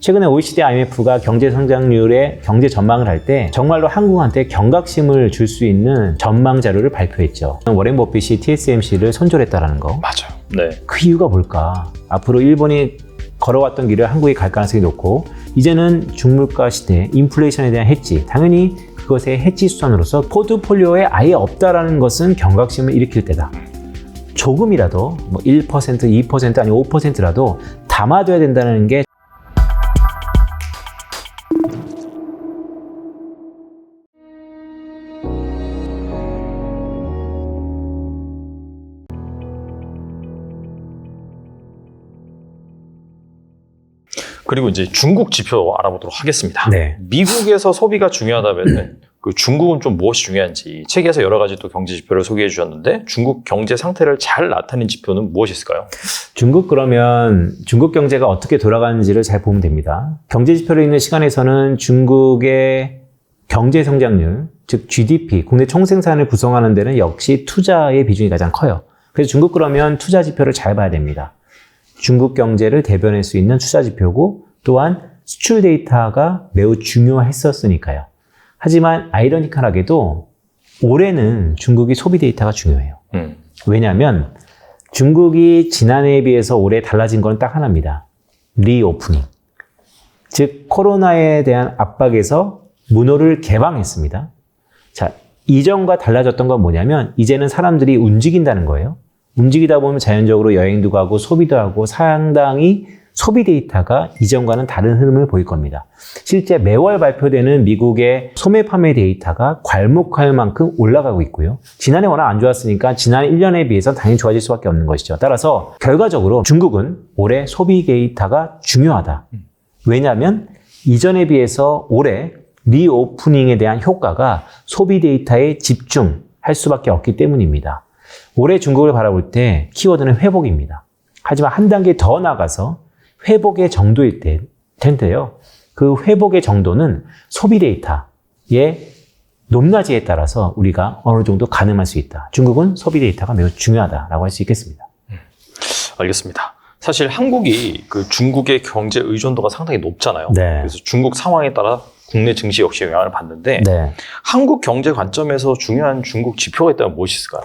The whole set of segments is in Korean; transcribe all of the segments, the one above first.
최근에 OECD IMF가 경제 성장률의 경제 전망을 할 때 정말로 한국한테 경각심을 줄 수 있는 전망 자료를 발표했죠. 워렌 버핏이 TSMC를 선졸했다라는 거. 맞아요. 네. 그 이유가 뭘까? 앞으로 일본이 걸어왔던 길을 한국이 갈 가능성이 높고 이제는 중물가 시대, 인플레이션에 대한 해지, 당연히 그것의 해지 수단으로서 포트폴리오에 아예 없다라는 것은 경각심을 일으킬 때다. 조금이라도 뭐 1%, 2% 아니 5%라도 담아둬야 된다는 게 그리고 이제 중국 지표 알아보도록 하겠습니다. 네. 미국에서 소비가 중요하다면 그 중국은 좀 무엇이 중요한지 책에서 여러 가지 또 경제 지표를 소개해 주셨는데 중국 경제 상태를 잘 나타낸 지표는 무엇이 있을까요? 중국 그러면 중국 경제가 어떻게 돌아가는지를 잘 보면 됩니다. 경제 지표를 읽는 시간에서는 중국의 경제 성장률, 즉 GDP, 국내 총생산을 구성하는 데는 역시 투자의 비중이 가장 커요. 그래서 중국 그러면 투자 지표를 잘 봐야 됩니다. 중국 경제를 대변할 수 있는 투자 지표고 또한 수출 데이터가 매우 중요했었으니까요. 하지만 아이러니컬하게도 올해는 중국이 소비 데이터가 중요해요. 음. 왜냐하면 중국이 지난해에 비해서 올해 달라진 건 딱 하나입니다. 리오프닝. 즉 코로나에 대한 압박에서 문호를 개방했습니다. 자, 이전과 달라졌던 건 뭐냐면 이제는 사람들이 움직인다는 거예요. 움직이다 보면 자연적으로 여행도 가고 소비도 하고 상당히 소비 데이터가 이전과는 다른 흐름을 보일 겁니다. 실제 매월 발표되는 미국의 소매 판매 데이터가 괄목할 만큼 올라가고 있고요. 지난해 워낙 안 좋았으니까 지난 1년에 비해서 당연히 좋아질 수밖에 없는 것이죠. 따라서 결과적으로 중국은 올해 소비 데이터가 중요하다. 왜냐하면 이전에 비해서 올해 리오프닝에 대한 효과가 소비 데이터에 집중할 수밖에 없기 때문입니다. 올해 중국을 바라볼 때 키워드는 회복입니다. 하지만 한 단계 더 나가서 회복의 정도일 때, 텐데요. 그 회복의 정도는 소비 데이터의 높낮이에 따라서 우리가 어느 정도 가늠할 수 있다. 중국은 소비 데이터가 매우 중요하다라고 할 수 있겠습니다. 알겠습니다. 사실 한국이 그 중국의 경제 의존도가 상당히 높잖아요. 네. 그래서 중국 상황에 따라 국내 증시 역시 영향을 받는데 네. 한국 경제 관점에서 중요한 중국 지표가 있다면 무엇이 있을까요?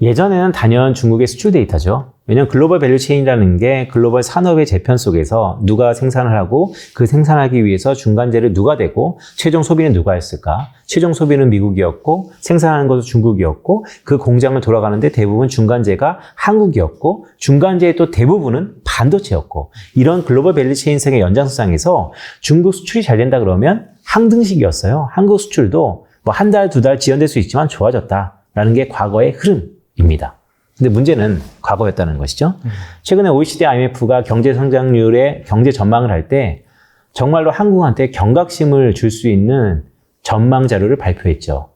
예전에는 단연 중국의 수출 데이터죠. 왜냐하면 글로벌 밸류 체인이라는 게 글로벌 산업의 재편 속에서 누가 생산을 하고 그 생산하기 위해서 중간재를 누가 대고 최종 소비는 누가 했을까? 최종 소비는 미국이었고 생산하는 것도 중국이었고 그 공장을 돌아가는데 대부분 중간재가 한국이었고 중간재의 또 대부분은 반도체였고 이런 글로벌 밸류 체인성의 연장선상에서 중국 수출이 잘 된다 그러면 항등식이었어요. 한국 수출도 뭐 한 달, 두 달 지연될 수 있지만 좋아졌다라는 게 과거의 흐름입니다. 근데 문제는 과거였다는 것이죠. 최근에 OECD IMF가 경제 성장률의 경제 전망을 할 때 정말로 한국한테 경각심을 줄 수 있는 전망 자료를 발표했죠.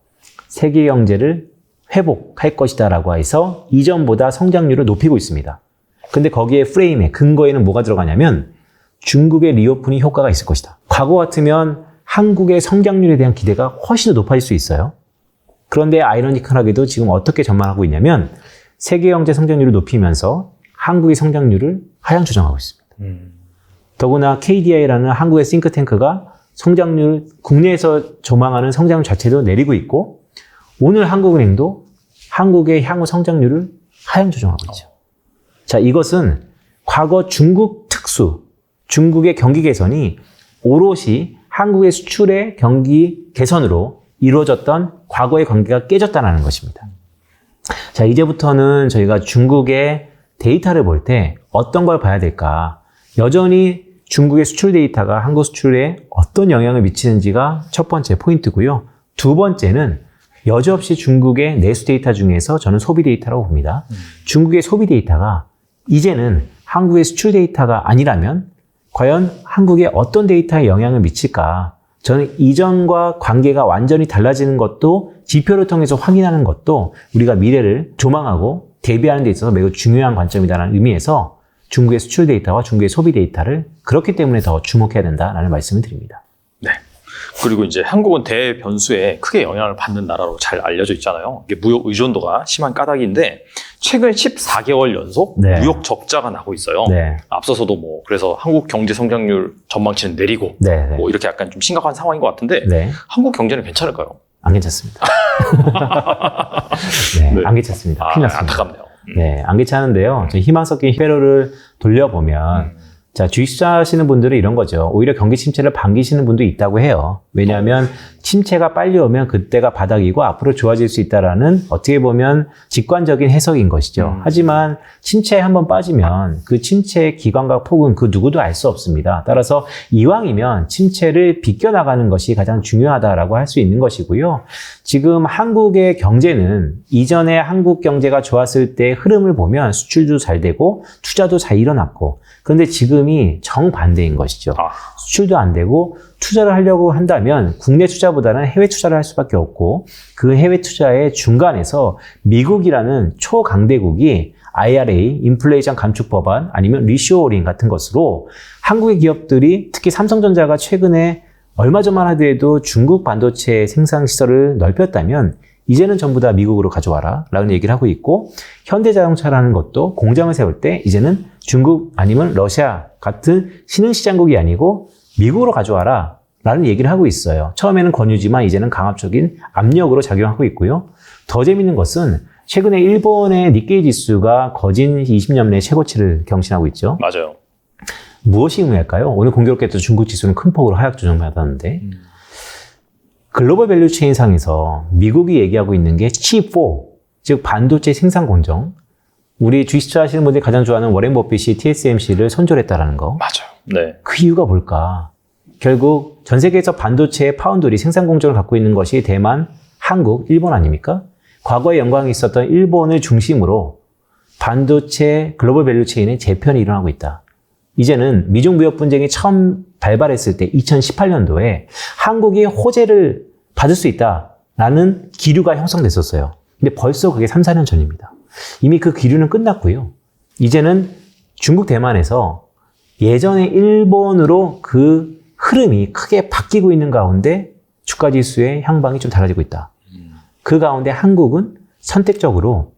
세계 경제를 회복할 것이다라고 해서 이전보다 성장률을 높이고 있습니다. 근데 거기에 프레임에 근거에는 뭐가 들어가냐면 중국의 리오프닝 효과가 있을 것이다. 과거 같으면 한국의 성장률에 대한 기대가 훨씬 더 높아질 수 있어요. 그런데 아이러니컬하게도 지금 어떻게 전망하고 있냐면 세계 경제 성장률을 높이면서 한국의 성장률을 하향 조정하고 있습니다. 더구나 KDI라는 한국의 싱크탱크가 성장률 국내에서 조망하는 성장률 자체도 내리고 있고 오늘 한국은행도 한국의 향후 성장률을 하향 조정하고 있죠. 자, 이것은 과거 중국 특수, 중국의 경기 개선이 오롯이 한국의 수출의 경기 개선으로 이루어졌던 과거의 관계가 깨졌다는 것입니다. 자, 이제부터는 저희가 중국의 데이터를 볼 때 어떤 걸 봐야 될까? 여전히 중국의 수출 데이터가 한국 수출에 어떤 영향을 미치는지가 첫 번째 포인트고요. 두 번째는 여지없이 중국의 내수 데이터 중에서 저는 소비 데이터라고 봅니다. 중국의 소비 데이터가 이제는 한국의 수출 데이터가 아니라면 과연 한국에 어떤 데이터에 영향을 미칠까? 저는 이전과 관계가 완전히 달라지는 것도 지표를 통해서 확인하는 것도 우리가 미래를 조망하고 대비하는 데 있어서 매우 중요한 관점이다라는 의미에서 중국의 수출 데이터와 중국의 소비 데이터를 그렇기 때문에 더 주목해야 된다라는 말씀을 드립니다. 네. 그리고 이제 한국은 대변수에 크게 영향을 받는 나라로 잘 알려져 있잖아요. 이게 무역 의존도가 심한 까닭인데 최근 14개월 연속 네. 무역 적자가 나고 있어요. 네. 앞서서도 뭐 그래서 한국 경제 성장률 전망치는 내리고 네. 네. 뭐 이렇게 약간 좀 심각한 상황인 것 같은데 네. 한국 경제는 괜찮을까요? 안 괜찮습니다. 네, 네. 안 괜찮습니다. 아, 큰일 났습니다. 안타깝네요. 음. 네, 안 괜찮은데요. 저 희망 섞인 히베로를 돌려보면 음. 자, 주식 투자하시는 분들은 이런 거죠. 오히려 경기 침체를 반기시는 분도 있다고 해요. 왜냐하면 침체가 빨리 오면 그때가 바닥이고 앞으로 좋아질 수 있다라는 어떻게 보면 직관적인 해석인 것이죠. 음. 하지만 침체에 한번 빠지면 그 침체의 기관과 폭은 그 누구도 알 수 없습니다. 따라서 이왕이면 침체를 비껴나가는 것이 가장 중요하다라고 할 수 있는 것이고요. 지금 한국의 경제는 이전에 한국 경제가 좋았을 때 흐름을 보면 수출도 잘 되고 투자도 잘 일어났고 그런데 지금 이 정반대인 것이죠. 아. 수출도 안 되고 투자를 하려고 한다면 국내 투자보다는 해외 투자를 할 수밖에 없고 그 해외 투자의 중간에서 미국이라는 초강대국이 IRA, 인플레이션 감축 법안 아니면 리쇼어링 같은 것으로 한국의 기업들이 특히 삼성전자가 최근에 얼마 전만 하더라도 중국 반도체 생산 시설을 넓혔다면 이제는 전부 다 미국으로 가져와라 라는 얘기를 하고 있고 현대자동차라는 것도 공장을 세울 때 이제는 중국 아니면 러시아 같은 신흥시장국이 아니고 미국으로 가져와라 라는 얘기를 하고 있어요. 처음에는 권유지만 이제는 강압적인 압력으로 작용하고 있고요. 더 재밌는 것은 최근에 일본의 니케이 지수가 거진 20년 내 최고치를 경신하고 있죠. 맞아요. 무엇이 의미할까요? 오늘 공교롭게도 중국 지수는 큰 폭으로 하락 조정받았는데 글로벌 밸류 체인 상에서 미국이 얘기하고 있는 게 C4, 즉 반도체 생산 공정. 우리 주식 투자하시는 분들이 가장 좋아하는 워렌 버핏이 TSMC를 선졸했다라는 거. 맞아요. 네. 그 이유가 뭘까? 결국 전 세계에서 반도체 파운드리 생산 공정을 갖고 있는 것이 대만, 한국, 일본 아닙니까? 과거에 영광이 있었던 일본을 중심으로 반도체 글로벌 밸류 체인의 재편이 일어나고 있다. 이제는 미중 무역 분쟁이 처음 발발했을 때 2018년도에 한국이 호재를 받을 수 있다라는 기류가 형성됐었어요. 근데 벌써 그게 3, 4년 전입니다. 이미 그 기류는 끝났고요. 이제는 중국 대만에서 예전에 일본으로 그 흐름이 크게 바뀌고 있는 가운데 주가 지수의 향방이 좀 달라지고 있다. 그 가운데 한국은 선택적으로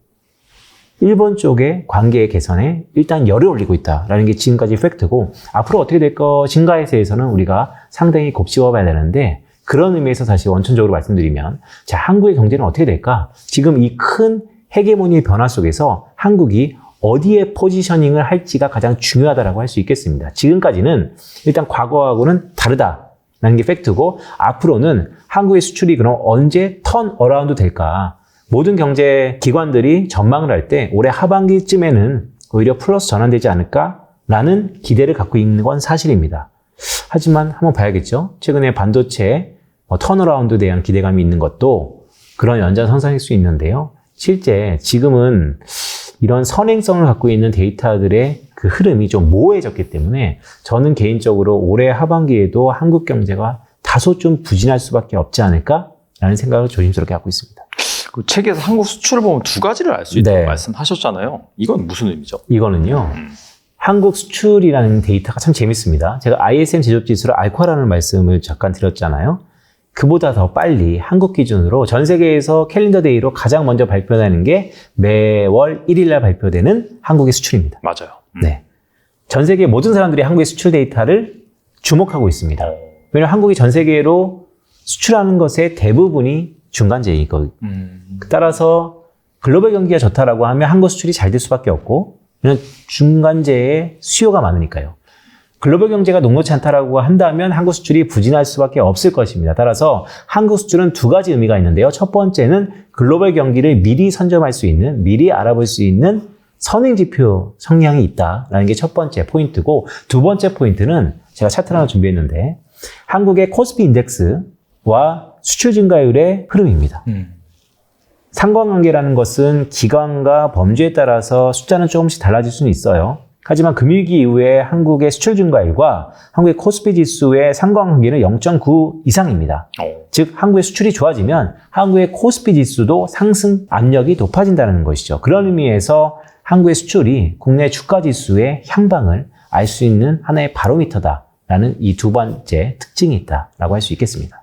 일본 쪽의 관계 개선에 일단 열을 올리고 있다라는 게 지금까지 팩트고 앞으로 어떻게 될 것인가에 대해서는 우리가 상당히 곱씹어 봐야 되는데 그런 의미에서 다시 원천적으로 말씀드리면 자 한국의 경제는 어떻게 될까? 지금 이 큰 헤게모니의 변화 속에서 한국이 어디에 포지셔닝을 할지가 가장 중요하다라고 할 수 있겠습니다. 지금까지는 일단 과거하고는 다르다 라는 게 팩트고 앞으로는 한국의 수출이 그럼 언제 턴 어라운드 될까? 모든 경제 기관들이 전망을 할 때 올해 하반기쯤에는 오히려 플러스 전환되지 않을까라는 기대를 갖고 있는 건 사실입니다. 하지만 한번 봐야겠죠. 최근에 반도체 뭐 턴어라운드에 대한 기대감이 있는 것도 그런 연장선상일 수 있는데요. 실제 지금은 이런 선행성을 갖고 있는 데이터들의 그 흐름이 좀 모호해졌기 때문에 저는 개인적으로 올해 하반기에도 한국 경제가 다소 좀 부진할 수밖에 없지 않을까라는 생각을 조심스럽게 하고 있습니다. 그 책에서 한국 수출을 보면 두 가지를 알 수 있다고 네. 말씀하셨잖아요. 이건 무슨 의미죠? 이거는요. 음. 한국 수출이라는 데이터가 참 재밌습니다. 제가 ISM 제조지수를 알코라는 말씀을 잠깐 드렸잖아요. 그보다 더 빨리 한국 기준으로 전 세계에서 캘린더 데이로 가장 먼저 발표되는 게 매월 1일날 발표되는 한국의 수출입니다. 맞아요. 음. 네. 전 세계 모든 사람들이 한국의 수출 데이터를 주목하고 있습니다. 어. 왜냐하면 한국이 전 세계로 수출하는 것의 대부분이 중간재이거든요. 음. 따라서 글로벌 경기가 좋다라고 하면 한국 수출이 잘 될 수밖에 없고 왜냐면 중간재의 수요가 많으니까요. 글로벌 경제가 녹록지 않다라고 한다면 한국 수출이 부진할 수밖에 없을 것입니다. 따라서 한국 수출은 두 가지 의미가 있는데요. 첫 번째는 글로벌 경기를 미리 선점할 수 있는, 미리 알아볼 수 있는 선행 지표 성향이 있다라는 게 첫 번째 포인트고 두 번째 포인트는 제가 차트 하나 준비했는데 한국의 코스피 인덱스와 수출 증가율의 흐름입니다. 음. 상관관계라는 것은 기관과 범주에 따라서 숫자는 조금씩 달라질 수는 있어요. 하지만 금융위기 이후에 한국의 수출 증가율과 한국의 코스피 지수의 상관관계는 0.9 이상입니다. 어. 즉 한국의 수출이 좋아지면 한국의 코스피 지수도 상승 압력이 높아진다는 것이죠. 그런 의미에서 한국의 수출이 국내 주가 지수의 향방을 알 수 있는 하나의 바로미터다라는 이 두 번째 특징이 있다라고 할 수 있겠습니다.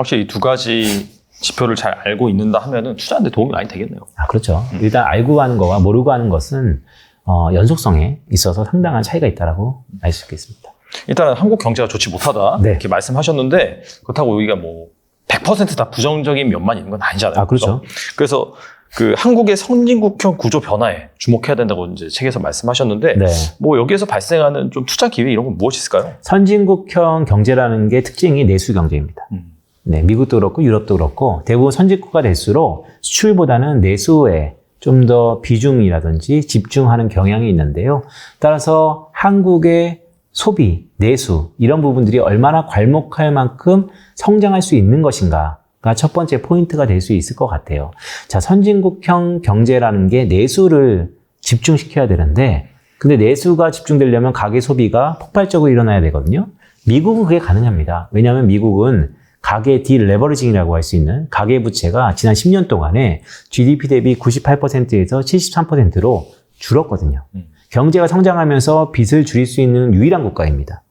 확실히 이 두 가지 지표를 잘 알고 있는다 하면은 투자하는데 도움이 많이 되겠네요. 아, 그렇죠. 일단 알고 하는 거와 모르고 하는 것은 어, 연속성에 있어서 상당한 차이가 있다라고 알 수 있겠습니다. 일단은 한국 경제가 좋지 못하다 네. 이렇게 말씀하셨는데 그렇다고 우리가 뭐 100%다 부정적인 면만 있는 건 아니잖아요. 아, 그렇죠. 그래서 그 한국의 선진국형 구조 변화에 주목해야 된다고 이제 책에서 말씀하셨는데 네. 뭐 여기에서 발생하는 좀 투자 기회 이런 건 무엇이 있을까요? 선진국형 경제라는 게 특징이 내수 경제입니다. 음. 네, 미국도 그렇고 유럽도 그렇고 대부분 선진국가 될수록 수출보다는 내수에 좀 더 비중이라든지 집중하는 경향이 있는데요. 따라서 한국의 소비, 내수 이런 부분들이 얼마나 괄목할 만큼 성장할 수 있는 것인가가 첫 번째 포인트가 될 수 있을 것 같아요. 자, 선진국형 경제라는 게 내수를 집중시켜야 되는데 근데 내수가 집중되려면 가계 소비가 폭발적으로 일어나야 되거든요. 미국은 그게 가능합니다. 왜냐하면 미국은 가계 딜레버리징이라고 할 수 있는 가계 부채가 지난 10년 동안에 GDP 대비 98%에서 73%로 줄었거든요. 음. 경제가 성장하면서 빚을 줄일 수 있는 유일한 국가입니다.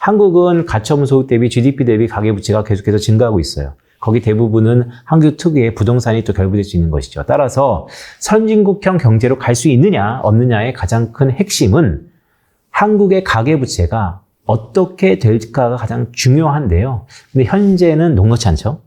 한국은 가처분 소득 대비 GDP 대비 가계 부채가 계속해서 증가하고 있어요. 거기 대부분은 한국 특유의 부동산이 또 결부될 수 있는 것이죠. 따라서 선진국형 경제로 갈 수 있느냐 없느냐의 가장 큰 핵심은 한국의 가계 부채가 어떻게 될까가 가장 중요한데요. 근데 현재는 녹록치 않죠.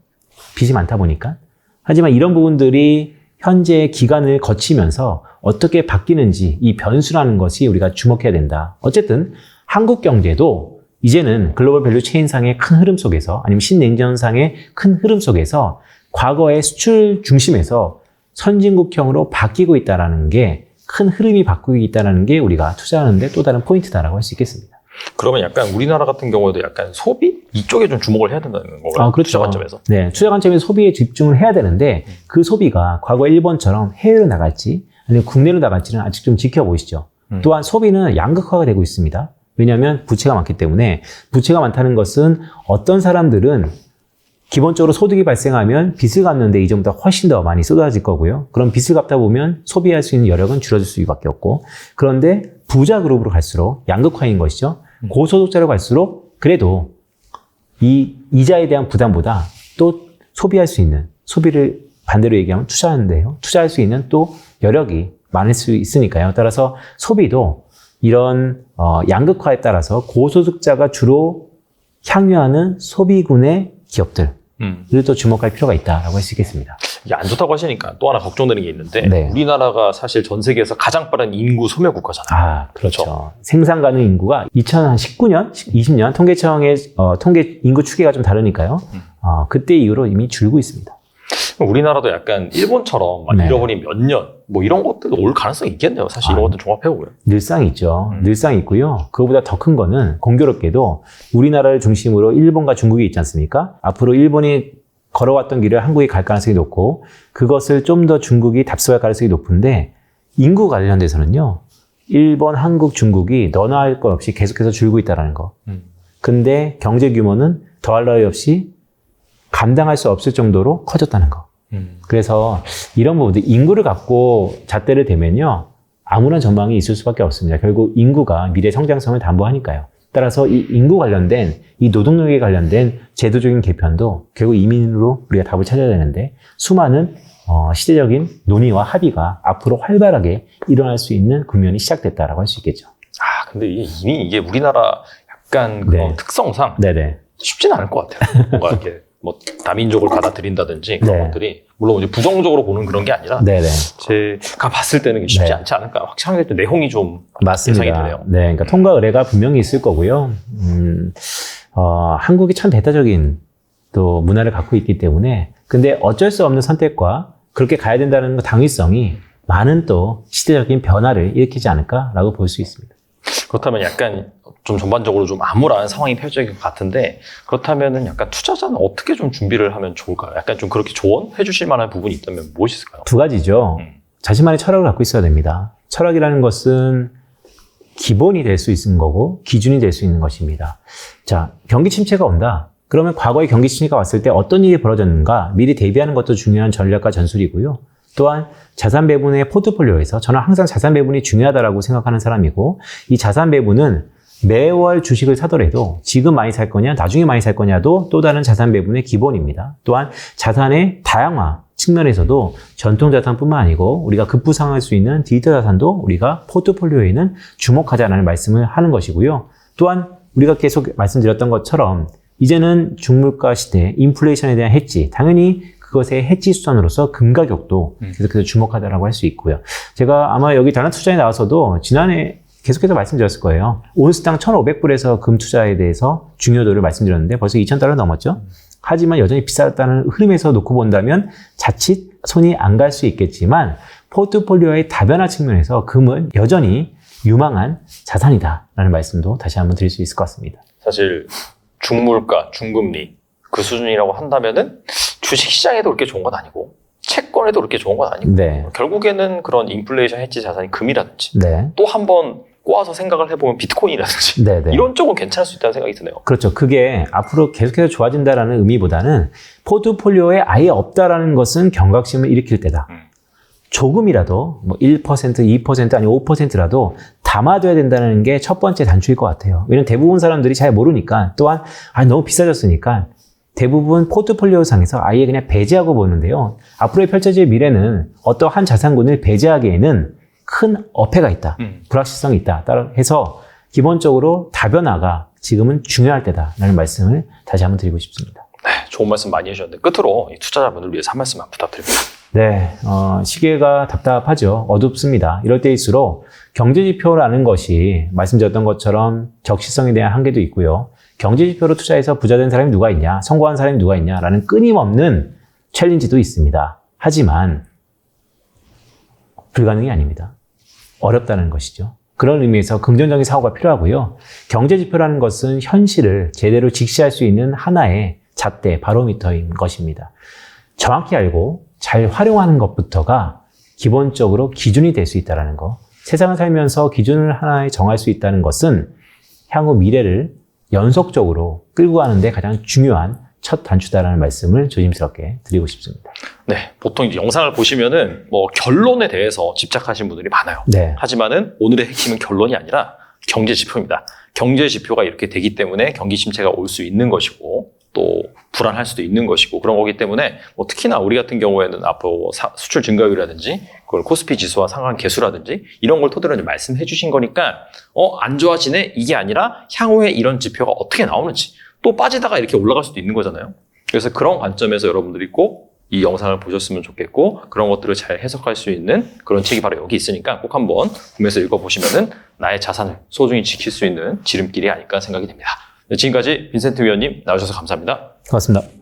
빚이 많다 보니까. 하지만 이런 부분들이 현재 기간을 거치면서 어떻게 바뀌는지 이 변수라는 것이 우리가 주목해야 된다. 어쨌든 한국 경제도 이제는 글로벌 밸류 체인상의 큰 흐름 속에서 아니면 신냉전상의 큰 흐름 속에서 과거의 수출 중심에서 선진국형으로 바뀌고 있다라는 게 큰 흐름이 바뀌고 있다는 게 우리가 투자하는데 또 다른 포인트다라고 할 수 있겠습니다. 그러면 약간 우리나라 같은 경우에도 약간 소비 이쪽에 좀 주목을 해야 된다는 건가요? 아, 그렇죠. 투자 관점에서. 네, 투자 관점에서 소비에 집중을 해야 되는데 그 소비가 과거 일본처럼 해외로 나갈지 아니면 국내로 나갈지는 아직 좀 지켜보시죠. 음. 또한 소비는 양극화가 되고 있습니다. 왜냐하면 부채가 많기 때문에 부채가 많다는 것은 어떤 사람들은 기본적으로 소득이 발생하면 빚을 갚는데 이전보다 훨씬 더 많이 쏟아질 거고요. 그럼 빚을 갚다 보면 소비할 수 있는 여력은 줄어들 수밖에 없고 그런데 부자 그룹으로 갈수록 양극화인 것이죠. 고소득자로 갈수록 그래도 이 이자에 대한 부담보다 또 소비할 수 있는 소비를 반대로 얘기하면 투자하는데요. 투자할 수 있는 또 여력이 많을 수 있으니까요. 따라서 소비도 이런 어, 양극화에 따라서 고소득자가 주로 향유하는 소비군의 기업들 음. 를또 주목할 필요가 있다라고 할 수 있겠습니다. 이게 안 좋다고 하시니까 또 하나 걱정되는 게 있는데 네. 우리나라가 사실 전 세계에서 가장 빠른 인구 소멸 국가잖아요. 아, 그렇죠. 생산 가능 인구가 2019년, 20년 통계청의 어, 통계 인구 추계가 좀 다르니까요. 음. 어, 그때 이후로 이미 줄고 있습니다. 우리나라도 약간 일본처럼 막 네. 잃어버린 몇 년, 뭐 이런 것들도 올 가능성이 있겠네요. 사실 이런 아. 것들 종합해보고요. 늘상 있죠. 음. 늘상 있고요. 그거보다 더 큰 거는 공교롭게도 우리나라를 중심으로 일본과 중국이 있지 않습니까? 앞으로 일본이 걸어왔던 길을 한국이 갈 가능성이 높고 그것을 좀 더 중국이 답습할 가능성이 높은데 인구 관련돼서는요. 일본, 한국, 중국이 너나 할 것 없이 계속해서 줄고 있다는 거. 음. 근데 경제 규모는 더할 나위 없이 감당할 수 없을 정도로 커졌다는 거. 음. 그래서 이런 부분들 인구를 갖고 잣대를 대면요 아무런 전망이 있을 수밖에 없습니다. 결국 인구가 미래 성장성을 담보하니까요. 따라서 이 인구 관련된 이 노동력에 관련된 제도적인 개편도 결국 이민으로 우리가 답을 찾아야 되는데 수많은 어, 시대적인 논의와 합의가 앞으로 활발하게 일어날 수 있는 국면이 시작됐다라고 할 수 있겠죠. 아, 근데 이미 이게 우리나라 약간 그런 네. 특성상 네네. 쉽지는 않을 것 같아요. 뭔가 이렇게 뭐 다민족을 받아들인다든지 그런 네. 것들이 물론 이제 부정적으로 보는 그런 게 아니라 네네. 제가 봤을 때는 쉽지 네. 않지 않을까. 확실하게 좀 내용이 좀 맞습니다. 예상이 되네요. 네, 그러니까 통과 의뢰가 분명히 있을 거고요. 음, 어, 한국이 참 대타적인 또 문화를 갖고 있기 때문에 근데 어쩔 수 없는 선택과 그렇게 가야 된다는 그 당위성이 많은 또 시대적인 변화를 일으키지 않을까라고 볼 수 있습니다. 그렇다면 약간 좀 전반적으로 좀 암울한 상황이 펼쳐질 것 같은데 그렇다면은 약간 투자자는 어떻게 좀 준비를 하면 좋을까요? 약간 좀 그렇게 조언해 주실 만한 부분이 있다면 무엇이 있을까요? 두 가지죠. 음. 자신만의 철학을 갖고 있어야 됩니다. 철학이라는 것은 기본이 될 수 있는 거고 기준이 될 수 있는 것입니다. 자, 경기 침체가 온다. 그러면 과거에 경기 침체가 왔을 때 어떤 일이 벌어졌는가 미리 대비하는 것도 중요한 전략과 전술이고요. 또한 자산 배분의 포트폴리오에서 저는 항상 자산 배분이 중요하다라고 생각하는 사람이고 이 자산 배분은 매월 주식을 사더라도 지금 많이 살 거냐, 나중에 많이 살 거냐도 또 다른 자산 배분의 기본입니다. 또한 자산의 다양화 측면에서도 전통 자산뿐만 아니고 우리가 급부상할 수 있는 디지털 자산도 우리가 포트폴리오에는 주목하자라는 말씀을 하는 것이고요. 또한 우리가 계속 말씀드렸던 것처럼 이제는 중물가 시대, 인플레이션에 대한 해지, 당연히 그것의 해지 수단으로서 금 가격도 음. 계속해서 주목하자라고 할 수 있고요. 제가 아마 여기 다른 투자에 나와서도 지난해 계속해서 말씀드렸을 거예요. 온스당 1,500불에서 금 투자에 대해서 중요도를 말씀드렸는데 벌써 2,000달러 넘었죠. 하지만 여전히 비쌌다는 흐름에서 놓고 본다면 자칫 손이 안 갈 수 있겠지만 포트폴리오의 다변화 측면에서 금은 여전히 유망한 자산이다라는 말씀도 다시 한번 드릴 수 있을 것 같습니다. 사실 중물가, 중금리 그 수준이라고 한다면은 주식 시장에도 그렇게 좋은 건 아니고 채권에도 그렇게 좋은 건 아니고 네. 결국에는 그런 인플레이션 해지 자산이 금이라든지 네. 또 한 번 꼬아서 생각을 해보면 비트코인이라든지 네. 네. 이런 쪽은 괜찮을 수 있다는 생각이 드네요. 그렇죠. 그게 앞으로 계속해서 좋아진다라는 의미보다는 포트폴리오에 아예 없다라는 것은 경각심을 일으킬 때다. 음. 조금이라도 뭐 1%, 2% 아니 5%라도 담아둬야 된다는 게 첫 번째 단추일 것 같아요. 왜냐면 대부분 사람들이 잘 모르니까 또한 아 너무 비싸졌으니까 대부분 포트폴리오 상에서 아예 그냥 배제하고 보는데요. 앞으로 펼쳐질 미래는 어떠한 자산군을 배제하기에는 큰 어폐가 있다. 음. 불확실성이 있다. 따라 해서 기본적으로 다변화가 지금은 중요할 때다라는 말씀을 다시 한번 드리고 싶습니다. 네, 좋은 말씀 많이 해주셨는데 끝으로 이 투자자분을 위해서 한 말씀만 부탁드립니다. 네, 어, 시계가 답답하죠. 어둡습니다. 이럴 때일수록 경제 지표라는 것이 말씀드렸던 것처럼 적시성에 대한 한계도 있고요. 경제지표로 투자해서 부자된 사람이 누가 있냐, 성공한 사람이 누가 있냐라는 끊임없는 챌린지도 있습니다. 하지만 불가능이 아닙니다. 어렵다는 것이죠. 그런 의미에서 긍정적인 사고가 필요하고요. 경제지표라는 것은 현실을 제대로 직시할 수 있는 하나의 잣대, 바로미터인 것입니다. 정확히 알고 잘 활용하는 것부터가 기본적으로 기준이 될 수 있다는 거. 세상을 살면서 기준을 하나에 정할 수 있다는 것은 향후 미래를 연속적으로 끌고 가는데 가장 중요한 첫 단추다라는 말씀을 조심스럽게 드리고 싶습니다. 네, 보통 이제 영상을 보시면은 뭐 결론에 대해서 집착하시는 분들이 많아요. 네. 하지만은 오늘의 핵심은 결론이 아니라 경제 지표입니다. 경제 지표가 이렇게 되기 때문에 경기 침체가 올 수 있는 것이고 또 불안할 수도 있는 것이고 그런 거기 때문에 뭐 특히나 우리 같은 경우에는 앞으로 사- 수출 증가율이라든지 그걸 코스피 지수와 상한 개수라든지 이런 걸 토대로 이제 말씀해 주신 거니까 어 안 좋아지네 이게 아니라 향후에 이런 지표가 어떻게 나오는지 또 빠지다가 이렇게 올라갈 수도 있는 거잖아요. 그래서 그런 관점에서 여러분들이 꼭 이 영상을 보셨으면 좋겠고 그런 것들을 잘 해석할 수 있는 그런 책이 바로 여기 있으니까 꼭 한번 구매해서 읽어보시면은 나의 자산을 소중히 지킬 수 있는 지름길이 아닐까 생각이 됩니다. 네, 지금까지 빈센트 위원님 나오셔서 감사합니다. 고맙습니다.